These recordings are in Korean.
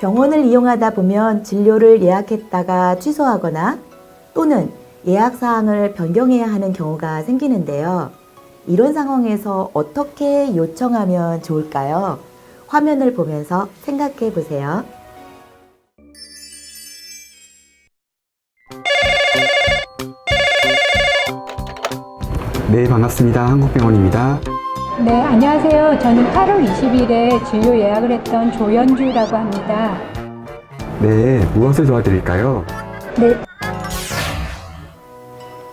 병원을 이용하다 보면 진료를 예약했다가 취소하거나 또는 예약 사항을 변경해야 하는 경우가 생기는데요. 이런 상황에서 어떻게 요청하면 좋을까요? 화면을 보면서 생각해 보세요. 네, 반갑습니다. 한국병원입니다. 네, 안녕하세요. 저는 8월 20일에 진료 예약을 했던 조연주라고 합니다. 네, 무엇을 도와드릴까요? 네,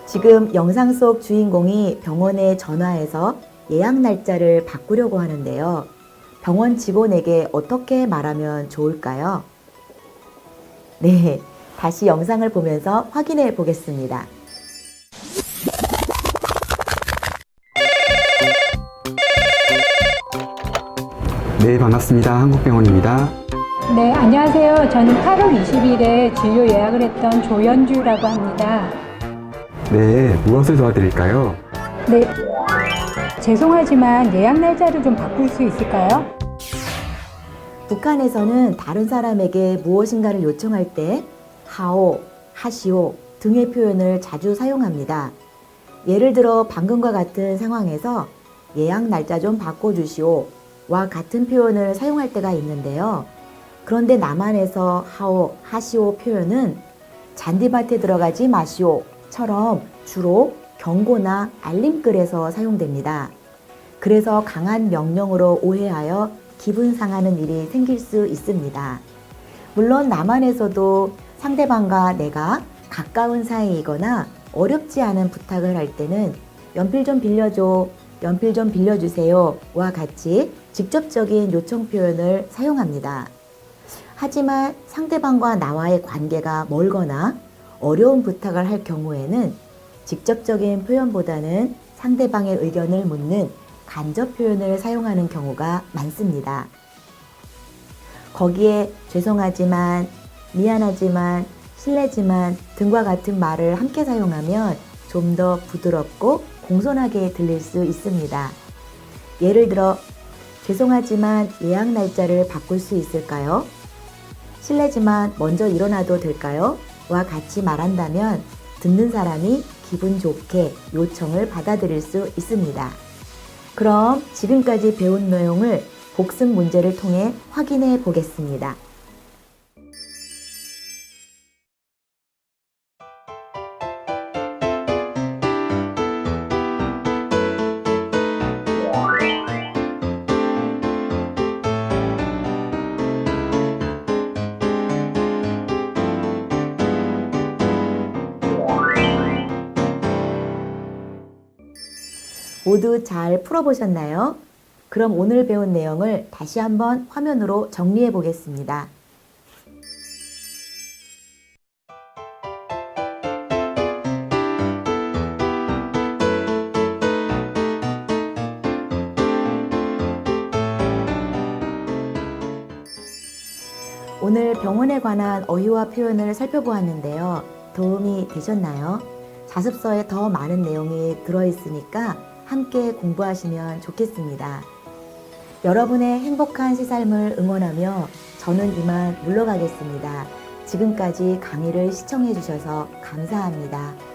지금 영상 속 주인공이 병원에 전화해서 예약 날짜를 바꾸려고 하는데요. 병원 직원에게 어떻게 말하면 좋을까요? 네, 다시 영상을 보면서 확인해 보겠습니다. 네, 반갑습니다. 한국병원입니다. 네, 안녕하세요. 저는 8월 20일에 진료 예약을 했던 조연주라고 합니다. 네, 무엇을 도와드릴까요? 네, 죄송하지만 예약 날짜를 좀 바꿀 수 있을까요? 북한에서는 다른 사람에게 무엇인가를 요청할 때 하오, 하시오 등의 표현을 자주 사용합니다. 예를 들어 방금과 같은 상황에서 예약 날짜 좀 바꿔주시오 와 같은 표현을 사용할 때가 있는데요. 그런데 남한에서 하오, 하시오 표현은 잔디밭에 들어가지 마시오 처럼 주로 경고나 알림글에서 사용됩니다. 그래서 강한 명령으로 오해하여 기분 상하는 일이 생길 수 있습니다. 물론 남한에서도 상대방과 내가 가까운 사이이거나 어렵지 않은 부탁을 할 때는 연필 좀 빌려줘, 연필 좀 빌려주세요 와 같이 직접적인 요청 표현을 사용합니다. 하지만 상대방과 나와의 관계가 멀거나 어려운 부탁을 할 경우에는 직접적인 표현보다는 상대방의 의견을 묻는 간접 표현을 사용하는 경우가 많습니다. 거기에 죄송하지만, 미안하지만, 실례지만 등과 같은 말을 함께 사용하면 좀 더 부드럽고 공손하게 들릴 수 있습니다. 예를 들어, 죄송하지만 예약 날짜를 바꿀 수 있을까요? 실례지만 먼저 일어나도 될까요? 와 같이 말한다면 듣는 사람이 기분 좋게 요청을 받아들일 수 있습니다. 그럼 지금까지 배운 내용을 복습 문제를 통해 확인해 보겠습니다. 모두 잘 풀어보셨나요? 그럼 오늘 배운 내용을 다시 한번 화면으로 정리해 보겠습니다. 오늘 병원에 관한 어휘와 표현을 살펴보았는데요. 도움이 되셨나요? 자습서에 더 많은 내용이 들어있으니까 함께 공부하시면 좋겠습니다. 여러분의 행복한 새 삶을 응원하며 저는 이만 물러가겠습니다. 지금까지 강의를 시청해 주셔서 감사합니다.